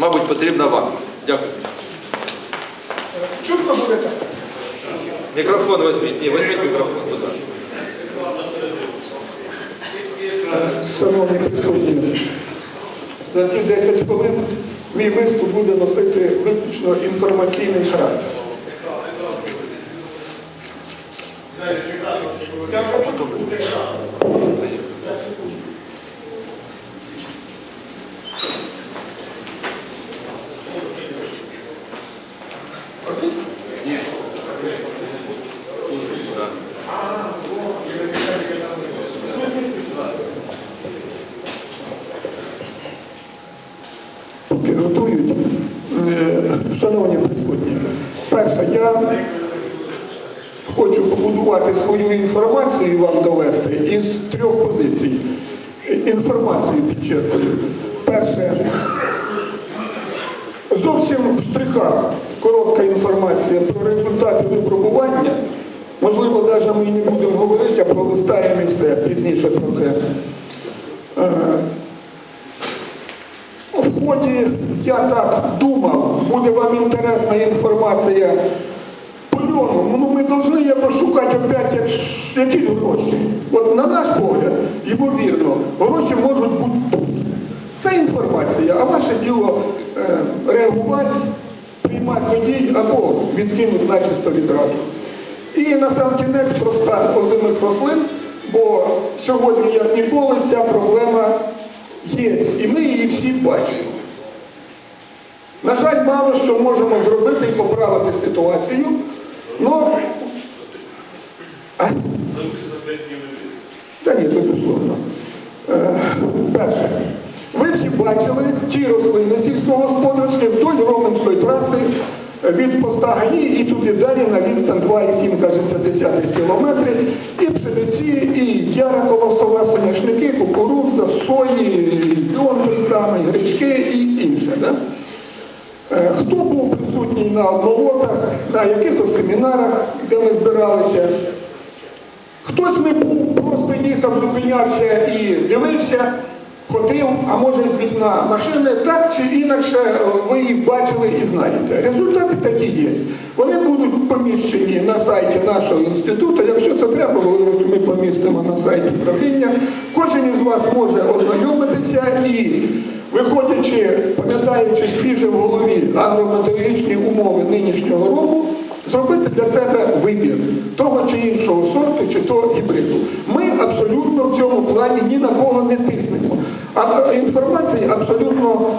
мабуть, потрібна вам. Дякую. Чутно буде так? Мікрофон візьміть. Ні, візьміть мікрофон, будь ласка. Шановні присутні, за ці 10 хвилин мій виступ буде носити виключно інформаційний характер. підготують. Перше, я хочу побудувати свою інформацію і вам довести із трьох позицій. Інформацію підчеркую. Перше, зовсім в штрихах коротка інформація про результати випробування. Можливо, навіть ми не будемо говорити, а пролистаємо і все пізніше про це. Е, в ході, я так думав, буде вам інтересна інформація по. Ну, ми повинні якось шукати опять як, якісь гроші. От на наш погляд, ймовірно, гроші можуть бути тут. Це інформація, а ваше діло е, реагувати, приймати дій або відкинути начисто відразу. І на сам кінець про стан озимих рослин, бо сьогодні, як ніколи, ця проблема є, і ми її всі бачимо. На жаль, мало що можемо зробити і поправити ситуацію, но... А? Та ні, безусловно. Е, Перше. Ви всі бачили ті рослини сільськогосподарські вдоль Роменської траси е, від поста Гаї і туди далі на відстань 2,7 кажеться, десятих кілометрів. І пшениці, і яра колосова, соняшники, кукурудза, сої, льон гречки і інше. Да? Е, Хто був присутній на обмолотах, на якихось семінарах, де ми збиралися? Хтось не був, просто їхав, зупинявся і дивився, ходив, а може з вікна машини, так чи інакше е, ви їх бачили і знаєте. Результати такі є. Вони будуть поміщені на сайті нашого інституту. Якщо це треба, ми помістимо на сайті правління. Кожен із вас може ознайомитися і, виходячи, пам'ятаючи свіже в голові агрометеорологічні умови нинішнього року, зробити для себе вибір того чи іншого сорту, чи того гібриду. Ми абсолютно в цьому плані ні на кого не тиснемо. А інформація абсолютно,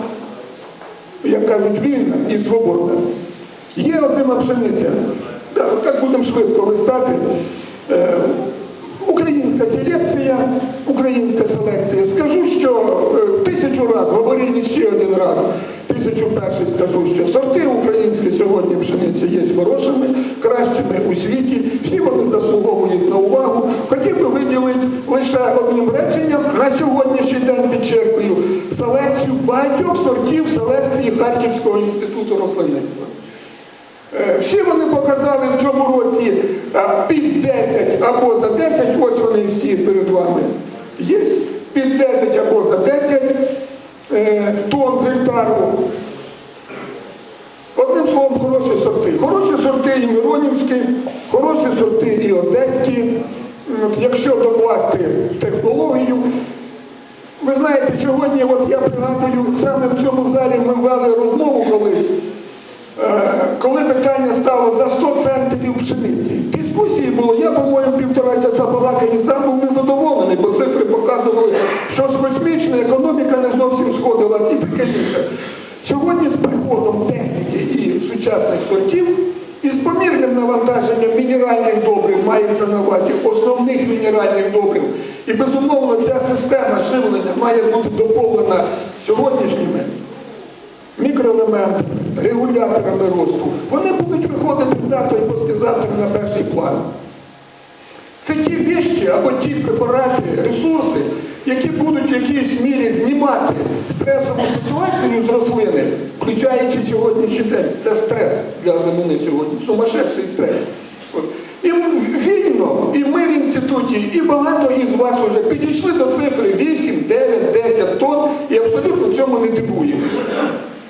як кажуть, вільна і свободна. Є озима пшениця. Так, будемо швидко листати. Українська селекція, українська селекція. Скажу, що е, тисячу раз, говорив ще один раз, тисячу перший скажу, що сорти українські сьогодні пшениці є хорошими, кращими у світі, всі вони заслуговують на увагу. Хотів би виділити лише одним реченням на сьогоднішній день підчеркую селекцію багатьох сортів селекції Харківського інституту рослинництва. Е, Всі вони показали в цьому році під 10 або за 10, ось вони всі перед вами є, під 10 або за 10 е, тонн з гектару. Одним словом, хороші сорти. Хороші сорти і Миронівські, хороші сорти і Одеські. Якщо докласти технологію, ви знаєте, сьогодні, от я пригадую, саме в цьому залі ми вели розмову колись. Е, коли питання стало за 100 центнерів пшениці. Дискусії було, я, по-моєму, півтора часа балакав і сам був незадоволений, бо цифри показували, що з космічна економіка не зовсім сходила і таке інше. Сьогодні з приходом техніки і сучасних сортів і з помірним навантаженням мінеральних добрив мається на увазі основних мінеральних добрив. І безумовно ця система живлення має бути доповнена сьогоднішніми мікроелементи, регуляторами росту, вони будуть виходити завтра і послезавтра на перший план. Це ті віщі або ті препарати, ресурси, які будуть в якійсь мірі знімати стресову ситуацію з рослини, включаючи сьогоднішній день. Це стрес для землі сьогодні, сумасшедший стрес. І вільно, і ми в інституті, і багато із вас вже підійшли до цифри 8, 9, 10 тонн і абсолютно цьому не дивуємо.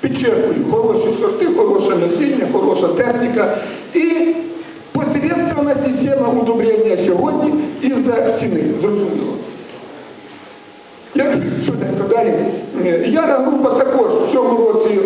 Під підчеркую, хороші сорти, хороше насіння, хороша техніка і посередственна система удобрення сьогодні із-за ціни, зрозуміло. Як швиденько далі. Е, Яра група також в цьому році.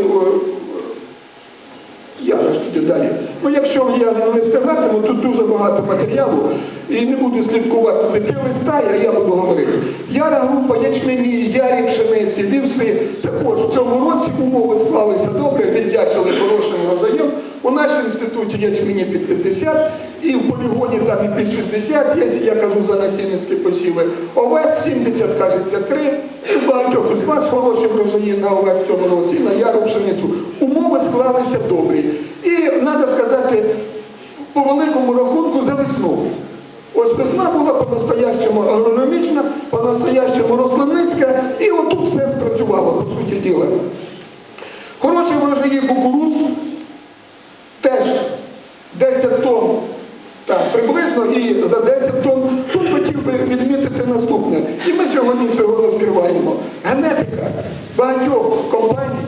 Я ж тоді далі. Ну, якщо я не встигатиму, тут дуже багато матеріалу і не буду слідкувати за цим листає, а я буду говорити. Яра група ячмені, ярі пшениці, вівси. Також в цьому році умови склалися добре, віддячили хорошим врожаєм. У нашому інституті ячмені під 50 і в полігоні там і під 60, я, я кажу за насінницькі посіви. Овець 70, кажеться, 3. І багатьох із вас хороші врожаї на овець цьому році, на яру пшеницю. Умови склалися добрі. І треба сказати, по великому рахунку за весну. Ось весна була по-настоящему агрономічна, по-настоящему рослинницька, і отут все спрацювало, по суті діла. Хороші врожаї кукуруз, теж 10 тонн, так, приблизно і за 10 тонн. Тут хотів би відмітити наступне. І ми сьогодні цього розкриваємо. Генетика багатьох компаній,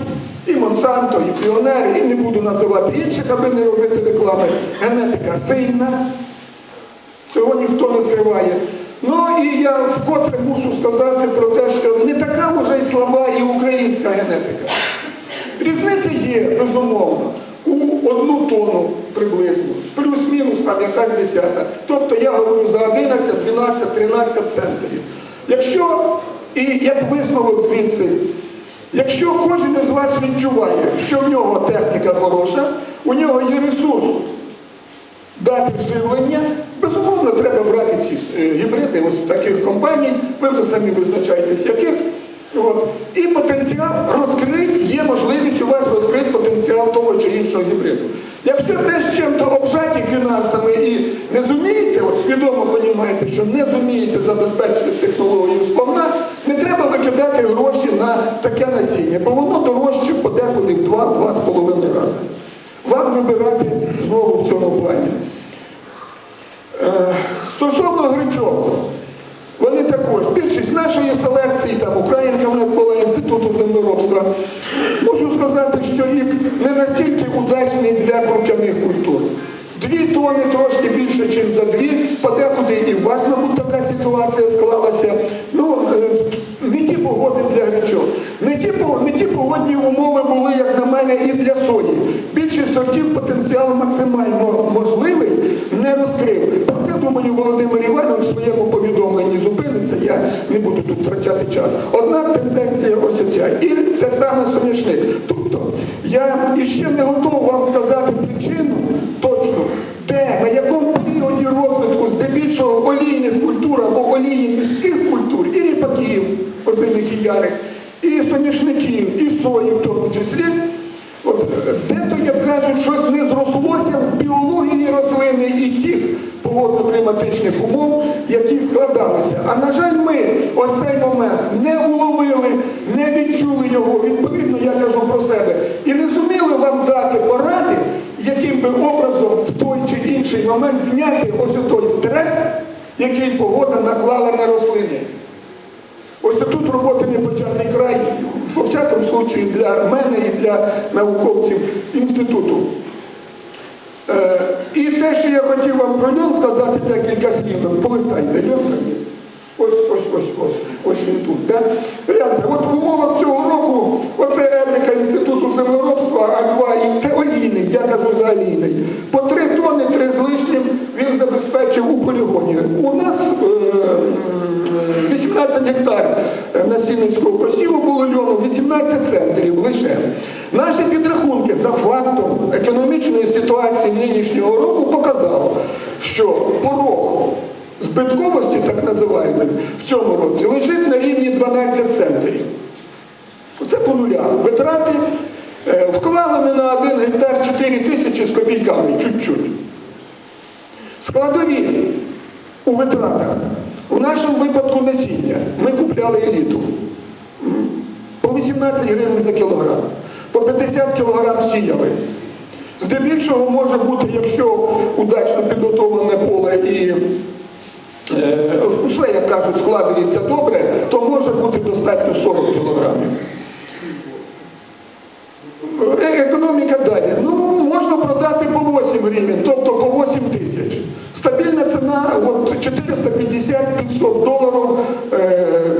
Монсанто, і не буду називати інших, аби не робити реклами. Генетика сильна, цього ніхто не скриває. Ну і я вкотре мушу сказати про те, що не така вже й слаба і українська генетика. Різниця є, безумовно, у одну тонну приблизно, плюс-мінус там якась десята. Тобто я говорю за 11, 12, 13 центрів. Якщо, і як висновок звідси, якщо кожен із вас відчуває, що в нього техніка хороша, у нього є ресурс дати живлення, безумовно, треба брати ці е, гібриди ось таких компаній, ви вже самі визначаєтесь яких. От. І потенціал розкрити, є можливість у вас розкрити потенціал того чи іншого гібриду. Якщо теж чим-то обжаті фінансами і не зумієте, от свідомо розумієте, що не зумієте забезпечити технологію сповна, не треба викидати гроші на таке насіння, бо воно дорожче подекуди в 2-2,5 рази. Вам вибирати знову в цьому плані. Е, Стосовно гречок, вони також, більшість нашої селекції, там Українка Млекола інституту землеробства, можу сказати, що рік не настільки удачний для круп'яних культур. Дві тони трошки більше, ніж за дві, подекуди і у вас, мабуть, така ситуація склалася. Ну, е, не ті погоди для гречок. Не ті, не ті погодні умови були, як на мене, і для сої. Більшість сортів потенціал максимально можливий не розкрив. Це, думаю, Володимир Іванович в своєму повідомленні час. Однак тенденція ось ця. І це саме соняшник. Тобто, я іще не готовий вам сказати причину точно, де, на якому періоді розвитку здебільшого олійних культур або олійних міських культур, і ріпаків, озимих і ярих, і соняшників, і сої в тому числі, От, е, дето, як кажуть, щось не зрослося в біології рослини і тих погодно-кліматичних умов, які складалися. А на жаль, ми ось цей момент не уловили, не відчули його. Відповідно, я кажу про себе. І не зуміли вам дати поради, яким би образом в той чи інший момент зняти ось той стрес, який погода наклала на рослини. Ось тут роботи не початий край, во всякому случаю для мене і для науковців інституту. Е, і те, що я хотів вам про нього сказати декілька слів, полистайте, йдемте. Ось, ось, ось, ось, ось він тут. Да? Гляньте, от в умовах цього року, оце етика інституту землеробства, А2, і це олійний, я кажу за олійний. По три тони, три з лишнім він забезпечив у нас е, 18 гектар насінницького посіву було льону, 18 центрів лише. Наші підрахунки за фактом економічної ситуації нинішнього року показали, що порог збитковості, так називаємо, в цьому році лежить на рівні 12 центрів. Оце по нулях. Витрати е, вклали ми на один гектар 4 тисячі з копійками, чуть-чуть. Складові у витратах. У нашому випадку насіння. Ми купляли еліту. По 18 гривень за кілограм. По 50 кілограм сіяли. Здебільшого може бути, якщо удачно підготовлене поле і е, вже, як кажуть, складується добре, то може бути достатньо 40 кілограмів. Е, Економіка далі. Ну, можна продати по 8 гривень, 450-500 доларів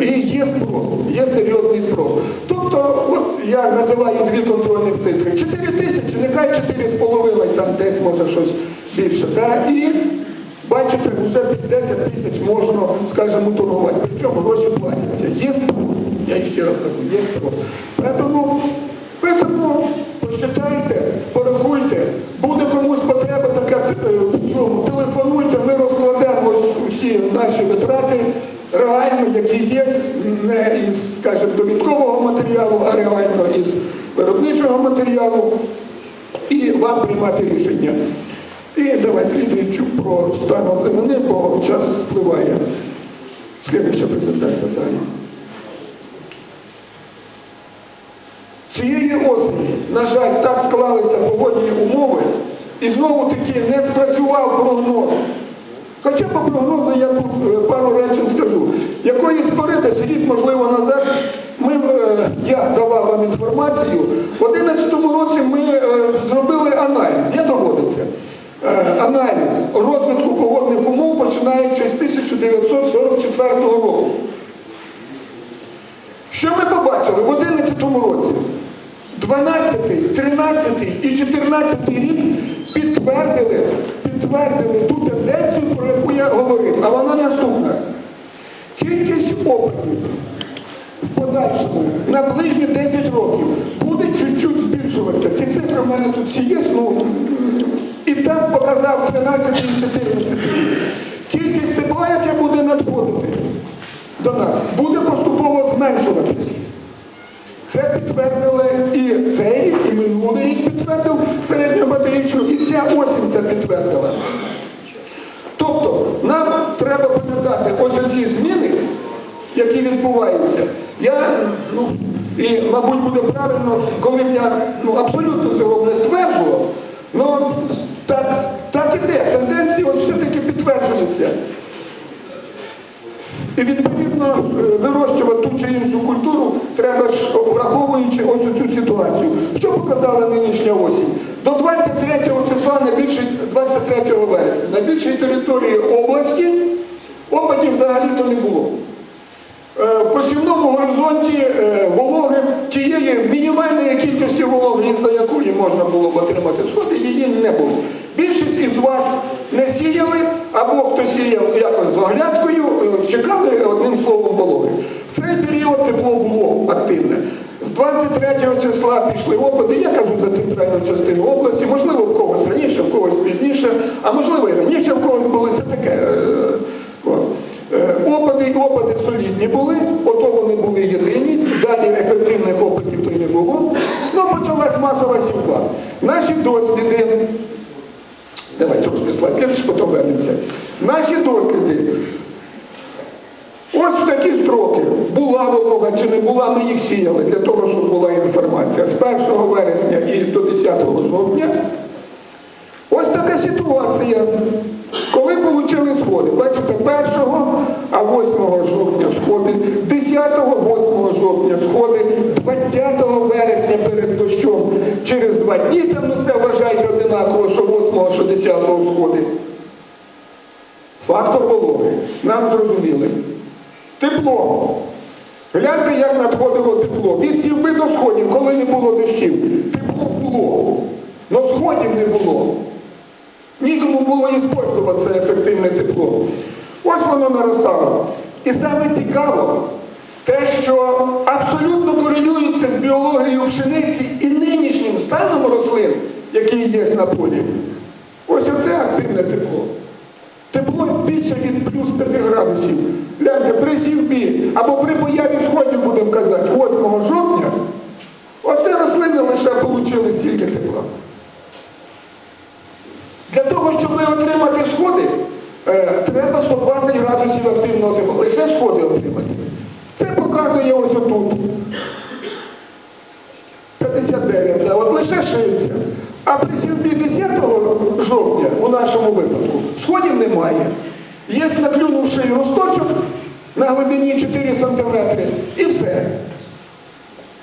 і є спрос, є серйозний спрос. Тобто, от я називаю дві контрольні цифри. 4 тисячі, нехай 4,5, там десь може щось більше. Да? І бачите, вже під 10 тисяч можна, скажімо, торгувати. Причому гроші платяться. Є спрос. Я ще раз кажу, є спрос. Із, скажімо, довідкового матеріалу, а реально із виробничого матеріалу, і вам приймати рішення. І давайте слідуючу про стан озимини, бо час впливає. Слідуюча презентація далі. Цієї осені, на жаль, так склалися погодні умови, і знову таки не спрацював прогноз. Хоча по прогнозу я тут е, пару речень скажу. Якоїсь пори, рік, можливо, назад, ми, е, я давав вам інформацію. В 2011 році ми е, зробили аналіз, я доводиться. Аналіз розвитку погодних умов починаючи з 1944 року. Що ми побачили в 2011 році? 12, 13 і 14 рік підтвердили, підтвердили ту тенденцію, про яку я говорив, а вона наступна. Кількість опитів в подальшому на ближні 10 років буде чуть-чуть збільшуватися. Ці цифри в мене тут всі є, ну, і так показав 13 і 14. Кількість тепла, яке буде надходити до нас, буде поступово зменшуватися. Це підтвердили і цей і минулий підтвердив середньобатарічну, і вся осінь це підтвердила. Тобто нам треба пам'ятати ось ці зміни, які відбуваються. Я, ну, і, мабуть, буде правильно, коли я ну, абсолютно цього не стверджував, але так, так де, тенденції все-таки підтверджуються. І відповідно е, вирощувати ту чи іншу культуру треба ж враховуючи ось цю ситуацію. Що показала нинішня осінь? До 23 числа на більшій 23 вересня на більшій території області опадів взагалі-то не було. Е, В посівному горизонті е, вологи тієї мінімальної кількості вологи, за якої можна було б отримати сходи, її не було. Більшість із вас не сіяли, або хто сіяв якось з оглядкою, е, чекали одним словом вологи. В цей період тепло було активне. З 23 числа пішли опади, я кажу за центральну частину області, можливо, в когось раніше, в когось пізніше, а можливо і раніше в когось були, це таке. е, от. Е, Опади і опади солідні були, ото вони були єдині, далі ефективних опитів то й не було. Ну, почалась масова сівба. Наші досліди, давай трошки слабіше, потім вернемося. Наші досліди, ось в такі строки, була волога чи не була, ми їх сіяли для того, щоб була інформація. З 1 вересня і до 10 жовтня одинаково, що 8, що 10 сходи. Фактор вологи. Нам зрозуміли. Тепло. Гляньте, як надходило тепло. Від сівби до сходів, коли не було дощів. Тепло було. Но сходів не було. Нікому було іспользувати це ефективне тепло. Ось воно наростало. І саме цікаво те, що абсолютно корелюється з біологією пшениці і нинішнім станом рослин, який є на полі. Ось оце активне тепло. Тепло більше від плюс 5 градусів. Гляньте, при сівбі або при появі сходів, будемо казати, 8 жовтня, оце рослини лише отримали стільки тепла. Для того, щоб отримати сходи, е, треба 120 градусів активного тепла. Лише сходи отримати. Це показує ось отут. 1 жовтня у нашому випадку сходів немає. Є наплюнувший росточок на глибині 4 сантиметри і все.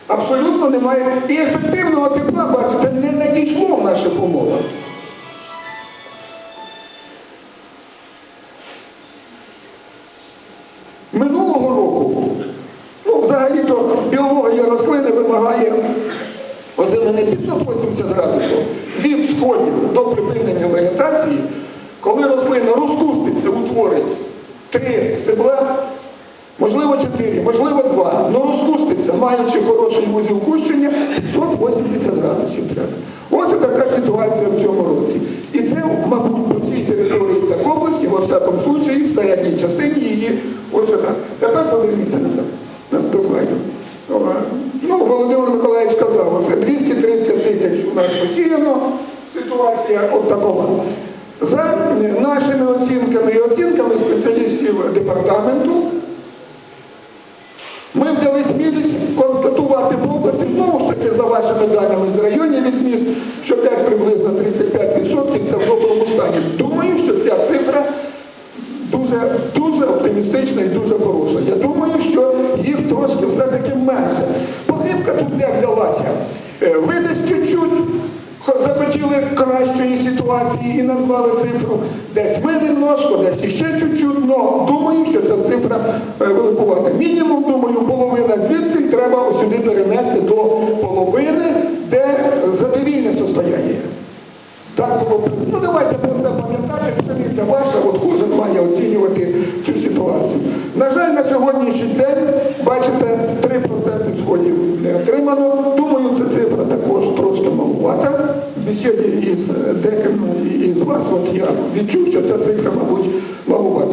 Абсолютно немає і ефективного тепла, бачите, не надійшло в наших умовах. Утворить три стебла, можливо чотири, можливо два, але розпуститься, маючи хороший вузіл кущення, 180 градусів треба. Ось така ситуація в цьому році. І це, мабуть, по всій території так області, во всякому случаї, в середній частині її ось так. Тепер подивіться на це. Ну, Володимир Миколаївич сказав, що 230 тисяч у нас посіяно, ситуація от такова. За нашими оцінками і оцінками спеціалістів департаменту, ми взяли смілість констатувати області, знову ж таки, за вашими даними з районів міст, що теж приблизно 35% це в доброму стані. Думаю, що ця цифра дуже, дуже оптимістична і дуже хороша. Я думаю, що їх трошки все-таки менше. Похибка тут як взялася. Е, Ви десь чуть-чуть хо- захотіли кращої ситуації і назвали цифру. Десь ми немножко, десь іще чуть-чуть, але думаю, що цифра е, великувата. Мінімум, думаю, половина звідси треба сюди перенести до половини, де задовільне состояння. Так було. Ну давайте це пам'ятати, пшениця ваша, от кожен має оцінювати цю ситуацію. На жаль, на сьогоднішній день, бачите, 3% сходів не отримано. Думаю, ця цифра також трошки малувата. Бесіді із е, деким із вас, от я відчув, що ця цифра, мабуть, малувата.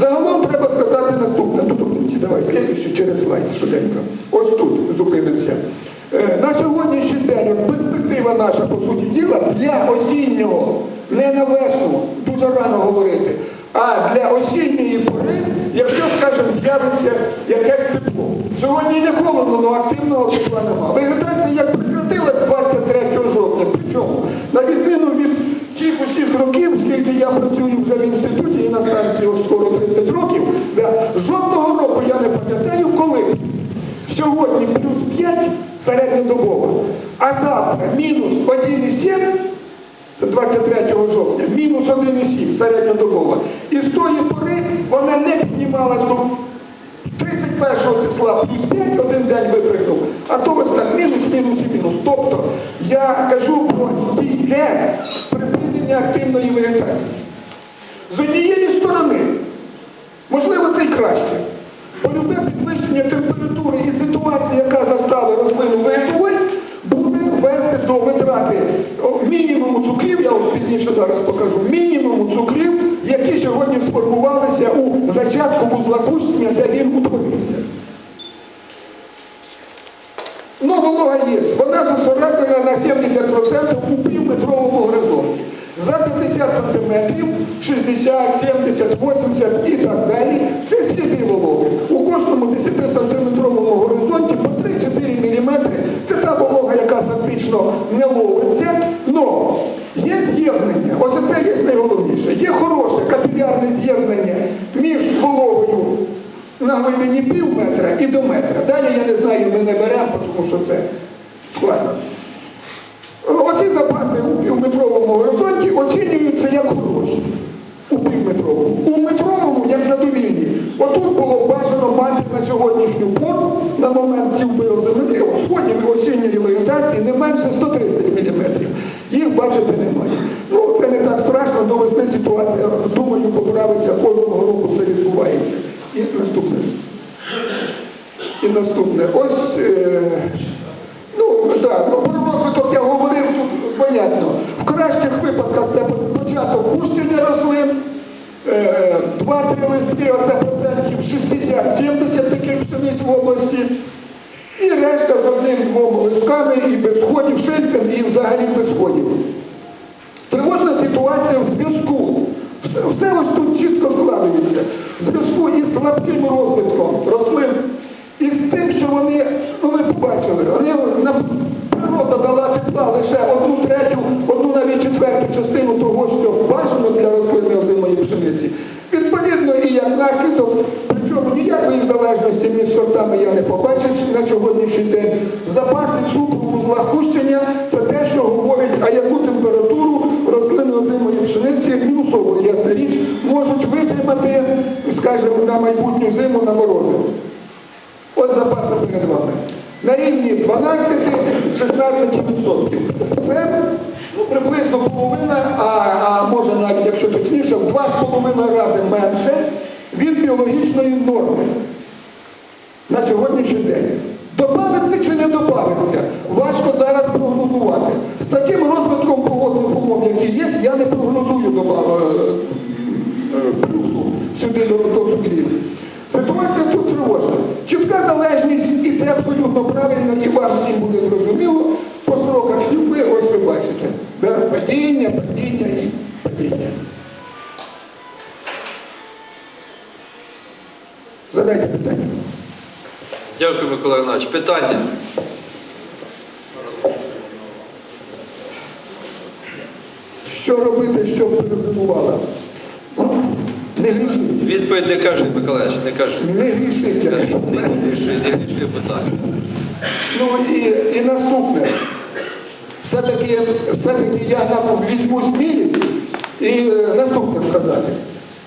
Загалом треба сказати наступне. Тут, давай, слідуючи через слайд швиденько. Ось тут зупинимося. Е, На сьогоднішній день перспектива наша, по суті діла, для осіннього, не на весну, дуже рано говорити, а для осінньої пори, якщо, скажімо, з'явиться якесь тепло. Сьогодні не холодно, але активного тепла нема. Вегетація як прекратилась 23 жовтня, причому, на відміну від тих усіх років, скільки я працюю вже в інституті і на станції скоро 30 років, да, жодного року я не пам'ятаю, коли сьогодні плюс 5 середньодобово, а завтра мінус 1,7 23 жовтня, мінус 1,7 середньодобово. І з тої пори вона не піднімалась до 31 числа 5 один день випрыгнув, а то ось так мінус, мінус і мінус. Тобто я кажу про стійке припинення активної вегетації. З однієї сторони, можливо, це й краще. Бо любе підвищення температури і ситуації, яка застала рослину вегетувати, до витрати мінімуму цукрів, я ось пізніше зараз покажу, мінімуму цукрів, які сьогодні сформувалися у зачатку вузла кущення, де він утворився. Ну, волога є. Вона зосереджена на 70% у півметровому горизонті. За 50 сантиметрів, 60, 70, 80 і так далі, це сліди вологи. У кожному 10-сантиметровому горизонті по 3-4 мм це та волога, яка фактично не ловиться. Но є з'єднання, оце це є найголовніше. Є хороше капілярне з'єднання між вологою на глибині пів метра і до метра. Далі я не знаю, ми не беремо, тому що це складно. Оці запаси у півметровому горизонті оцінюються як хороші. У півметровому. У метровому як задовільні. Отут було бажано мати на сьогоднішню пору, на момент цілби землі, у сході осінньої вегетації не менше 130 мм. Їх бачити немає. Ну, це не так страшно, до весни ситуація, поправиться кожного року це відбувається. І наступне. І наступне. Ось, е, країна не побачить на сьогоднішній день. Запаси цукру в кущення це те, що говорить, а яку температуру рослини отримані пшениці, мінусову, ясна річ, можуть витримати, скажімо, на майбутню зиму на морози. От запаси перед вами. На рівні 12-16%. Це ну, приблизно половина, а, а може навіть якщо точніше, в 2,5 рази менше від біологічної норми. Микола Іванович. Питання? Що робити, щоб перезимувала? Ну, Не грішить. Відповідь не кажіть, Микола Іванович, не кажіть. Не грішить. Не рішує, не рішує питання. Ну і, і наступне. Все-таки все-таки я нам візьму смілість і е, наступне сказати.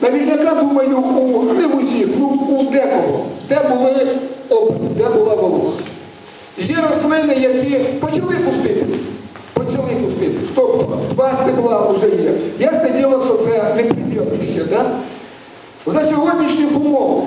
На Навідняка, думаю, у не усіх, ну у декого, де були опити, де була волога. Є рослини, які почали пустити. Почали пустити. Тобто, два стебла вже є. Я діло, що це не приділки ще, да? За сьогоднішніх умов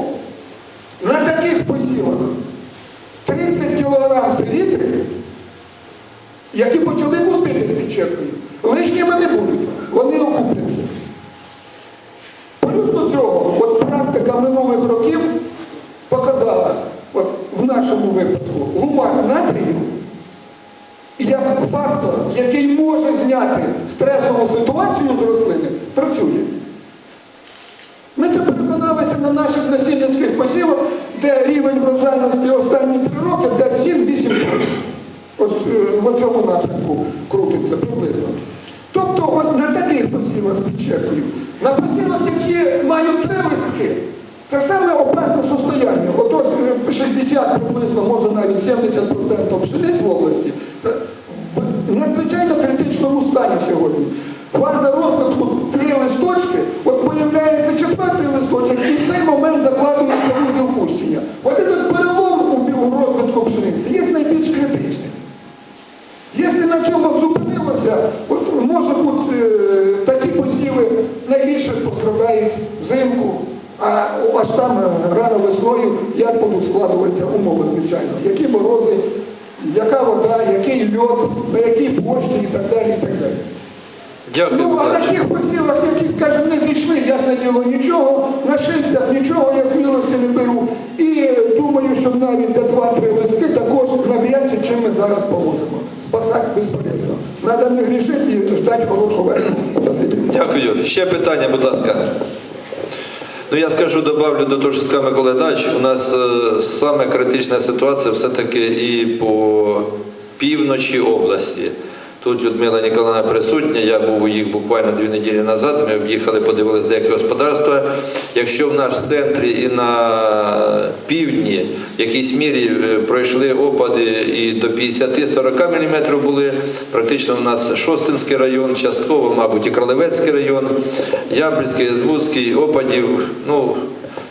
los як будуть складуватися умови, звичайно, які морози, яка вода, який льод, на якій площі і так далі. І так далі. Дякую, Ну, а на тих посівах, які, скажімо, не зійшли, ясне діло, нічого, на шильцях нічого я смілості не беру. І думаю, що навіть за два-три листи також нав'яться, чим ми зараз поможемо. Спасати безполезно. Треба не грішити і ждати хорошого вечора. Дякую. Ще питання, будь ласка. Ну я скажу, добавлю до того, що сказав Микола Дач, у нас е, саме критична ситуація все-таки і по півночі області. Тут Людмила Ніколаївна присутня, я був у їх буквально дві неділі назад, ми об'їхали, подивилися деякі господарства. Якщо в наш центрі і на півдні в якійсь мірі е, пройшли опади і до 50-40 мм були, практично в нас Шостинський район, частково, мабуть, і Кролевецький район, Ямбільський, Звузький, опадів, ну,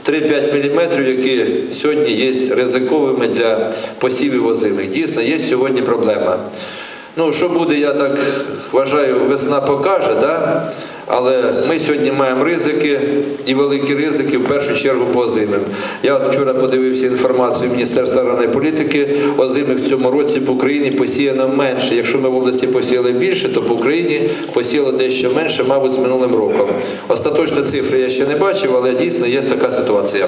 3-5 мм, які сьогодні є ризиковими для посівів озимих. Дійсно, є сьогодні проблема. Ну, що буде, я так вважаю, весна покаже, да? але ми сьогодні маємо ризики і великі ризики в першу чергу по озимим. Я вчора подивився інформацію Міністерства аграрної політики, озимих в цьому році по Україні посіяно менше. Якщо ми в області посіяли більше, то по Україні посіяло дещо менше, мабуть, з минулим роком. Остаточні цифри я ще не бачив, але дійсно є така ситуація.